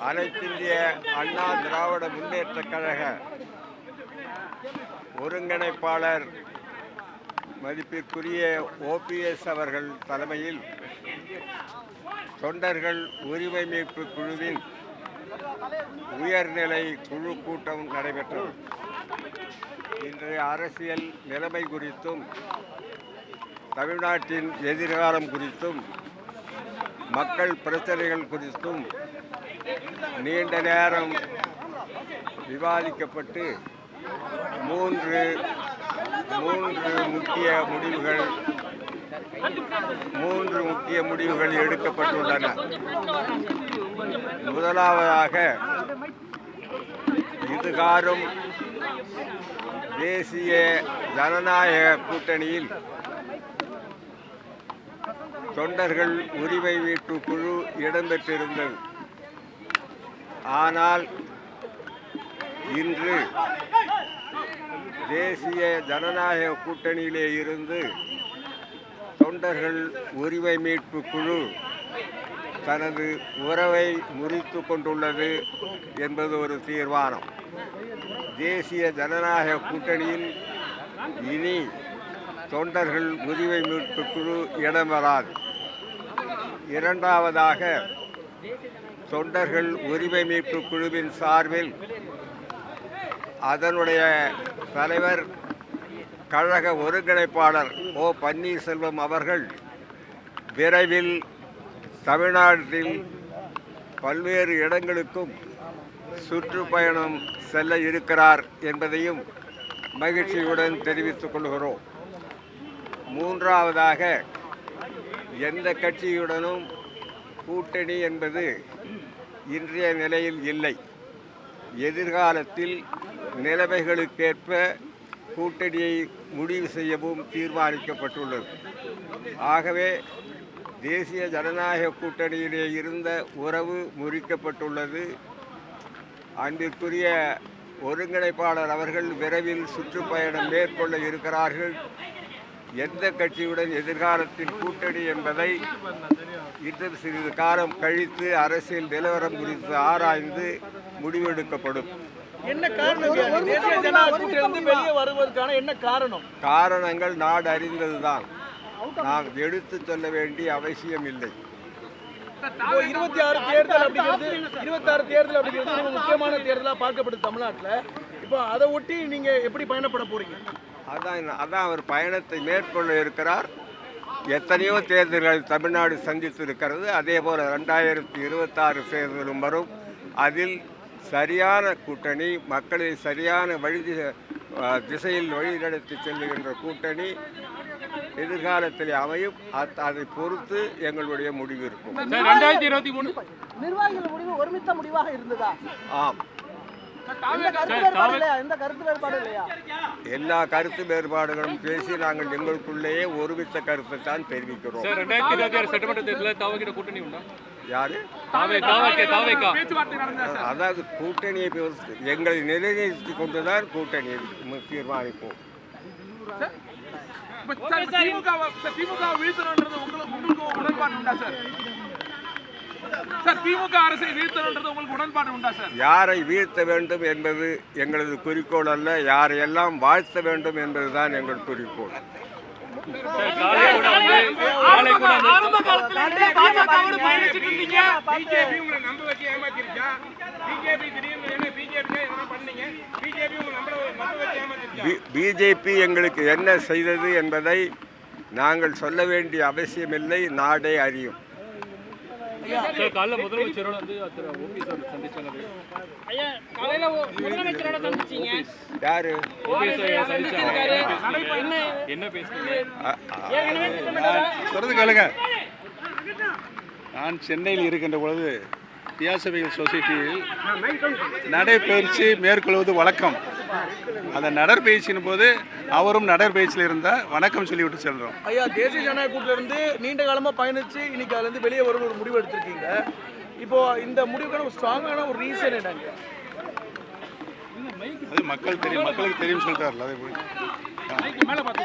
அனைத்திந்திய அண்ணா திராவிட முன்னேற்றக் கழக ஒருங்கிணைப்பாளர் மதிப்பிற்குரிய ஓபிஎஸ் அவர்கள் தலைமையில் தொண்டர்கள் உரிமை மீட்பு குழுவின் உயர்நிலை குழு கூட்டம் நடைபெற்றது. இன்றைய அரசியல் நிலைமை குறித்தும் தமிழ்நாட்டின் எதிர்காலம் குறித்தும் மக்கள் பிரச்சனைகள் குறித்தும் நீண்ட நேரம் விவாதிக்கப்பட்டு மூன்று மூன்று முக்கிய முடிவுகள் மூன்று முக்கிய முடிவுகள் எடுக்கப்பட்டுள்ளன. முதலாவதாக இதுகாரும் தேசிய ஜனநாயக கூட்டணியில் தொண்டர்கள் உரிமை வீட்டு குழு இடம்பெற்றிருந்தது. ஆனால் இன்று தேசிய ஜனநாயக கூட்டணியிலே இருந்து தொண்டர்கள் உரிமை மீட்பு குழு தனது உறவை முறித்து கொண்டுள்ளது என்பது ஒரு தீர்மானம். தேசிய ஜனநாயக கூட்டணியில் இனி தொண்டர்கள் உரிமை மீட்பு குழு இடம் வராது இரண்டாவதாக தொண்டர்கள் உரிமை மீட்பு குழுவின் சார்பில் அதனுடைய தலைவர் கழக ஒருங்கிணைப்பாளர் ஓ. பன்னீர்செல்வம் அவர்கள் விரைவில் தமிழ்நாட்டில் பல்வேறு இடங்களுக்கும் சுற்றுப்பயணம் செல்ல இருக்கிறார் என்பதையும் மகிழ்ச்சியுடன் தெரிவித்துக் கொள்கிறோம். மூன்றாவதாக எந்த கட்சியுடனும் கூட்டணி என்பது இன்றைய நிலையில் இல்லை. எதிர்காலத்தில் நிலைமைகளுக்கேற்ப கூட்டணியை முடிவு செய்யவும் தீர்மானிக்கப்பட்டுள்ளது. ஆகவே தேசிய ஜனநாயக கூட்டணியிலே இருந்த உறவு முறிக்கப்பட்டுள்ளது. அன்பிற்குரிய ஒருங்கிணைப்பாளர் அவர்கள் விரைவில் சுற்றுப்பயணம் மேற்கொள்ள இருக்கிறார்கள். எந்த கட்சியுடன் எதிர்காலத்தில் கூட்டணி என்பதை இன்னும் சிறிது காலம் கழித்து அரசியல் நிலவரம் குறித்து ஆராய்ந்து முடிவெடுக்கப்படும். என்ன காரணம்? தேசிய ஜனநாயக கூட்டிலிருந்து வெளியே வருவதற்கான என்ன காரணம்? காரணங்கள் நாடு அறிந்ததுதான். நாம் எடுத்து சொல்ல வேண்டிய அவசியம் இல்லை. இப்போ இருபத்தி ஆறு தேர்தல் அப்படிங்கிறது இருபத்தாறு தேர்தல் அப்படிங்கிறது முக்கியமான தேர்தலாக பார்க்கப்படுது தமிழ்நாட்டில். இப்போ அதை ஒட்டி நீங்க எப்படி பயணப்பட போறீங்க? அதான் அதான் அவர் பயணத்தை மேற்கொள்ள இருக்கிறார். எத்தனையோ தேர்தல்கள் தமிழ்நாடு சந்தித்து இருக்கிறது அதே போல் ரெண்டாயிரத்தி இருபத்தாறு தேர்தலும் வரும். அதில் சரியான கூட்டணி மக்களை சரியான வழி திசையில் வழிநடத்தி செல்லுகின்ற கூட்டணி எதிர்காலத்தில் அமையும். அத்- அதை பொறுத்து எங்களுடைய முடிவு இருக்கும். ரெண்டாயிரத்தி இருபத்தி மூணு. நிர்வாகிகள் முடிவு ஒருமித்த முடிவாக இருந்ததா? ஆம். எல்லா கருத்து வேறுபாடுகளும் பேசி நாங்கள் எங்களுக்குள்ளேயே ஒருமித்த கருத்தை தான் தெரிவிக்கிறோம். யாரு? அதாவது கூட்டணியை எங்களை நிலைநிறுத்தி கொண்டுதான் கூட்டணியை தீர்மானிப்போம். திமுக திமுக வீழ்த்தணுன்றது உங்களுக்கு உங்களுக்கு உடன்பாடு உண்டா சார்? சார் திமுக அரசை வீழ்த்தணுன்றது உங்களுக்கு உடன்பாடு உண்டா சார்? யாரை வீழ்த்த வேண்டும் என்பது எங்களது குறிக்கோள் அல்ல யாரையெல்லாம் வாழ்த்த வேண்டும் என்பதுதான் எங்கள் குறிக்கோள். சார் காலை கூட வந்து காலை கூட வந்து. ஆரம்ப காலத்துல பாஜகவோட பயணிச்சிட்டு இருந்தீங்க. பிஜேபி உங்களை நம்ப வச்சு ஏமாத்திருச்சா? பிஜேபி திடீர்னு என்ன பிஜேபி என்ன பண்ணீங்க? பிஜேபி உங்களை நம்ப நம்ப வச்சு ஏமாத்திருச்சா? பிஜேபி எங்களுக்கு என்ன செய்தது என்பதை நாங்கள் சொல்ல வேண்டிய அவசியமில்லை நாடே அறியும். சார் காலைல முதலமைச்சரோட வந்து ஓபிஎஸ் அவர் சந்திச்சாங்க ஐயா காலையில முதலமைச்சரோட சந்திச்சீங்க. யாரு? ஓபிஎஸ் ஐயா சந்திச்சாங்க என்ன திட்டமிட்டதா? சொல்றது கேளுங்க. நான் சென்னையில் இருக்கின்ற பொழுது தியாசபிகள் சொசைட்டியில் நடைபயிற்சி மேற்கொள்வது வழக்கம். அந்த நடைப்பயிற்சியின் போது அவரும் நடைப்பயிற்சியில் இருந்தால் வணக்கம் சொல்லிவிட்டு செல்றோம். ஐயா தேசிய ஜனநாயக கூட்டிலிருந்து நீண்ட காலமா பயணிச்சு இன்னைக்கு அதுல இருந்து வெளியே வரும் ஒரு முடிவு எடுத்திருக்கீங்க. இப்போ இந்த முடிவுக்கான ஒரு ஸ்ட்ராங்கான ஒரு ரீசன் என்னங்க? அது மக்கள் தெரியும். மக்களுக்கு தெரியும் சொல்லிட்டார்ல அதே போய் மேல பார்த்து